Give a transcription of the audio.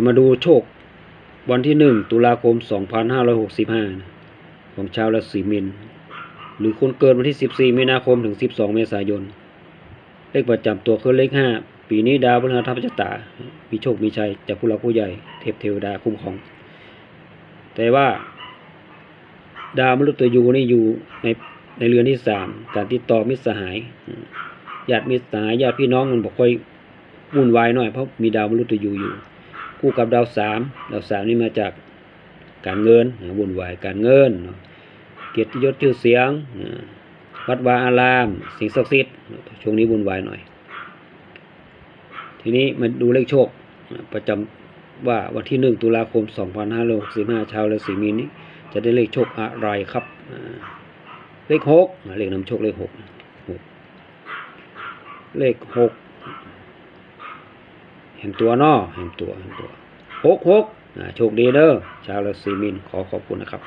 จะมาดูโชควันที่หนึ่งตุลาคม 2565นะของชาวราศีมีนหรือคนเกิดวันที่ 14 มีนาคมถึง 12 เมษายน เลขประจำตัวคือเลข 5 ปีนี้ดาวพฤหัสทัพชะตา มีโชค มีชัย จากผู้หลักผู้ใหญ่ เทพเทวดาคุ้มครอง แต่ว่า ดาวมฤตยูนี่อยู่ในในเรือนที่สาม การติดต่อมิตรสหาย ญาติมิตรสหายญาติพี่น้องมันบอกค่อยวุ่นวายหน่อยเพราะมีดาวมฤตยูอยู่ คู่กับดาวสามดาวสามนี่มาจากการเงินนะวุ่นวายการเงิน เกียรติยศชื่อเสียง วัดวาอาราม สิ่งศักดิ์สิทธิ์ช่วงนี้วุ่นวายหน่อย ทีนี้มาดูเลขโชค ประจำว่าวันที่หนึ่งตุลาคม2565ชาวราศีมีนนี้จะได้เลขโชคอะไรครับ เลขหกเลขนำโชคเลขหกหกเลขหก เห็นตัวนอเห็นตัวเห็นตัวหกหกโชคดีเด้อชาวราศีมีนขอขอบคุณนะครับ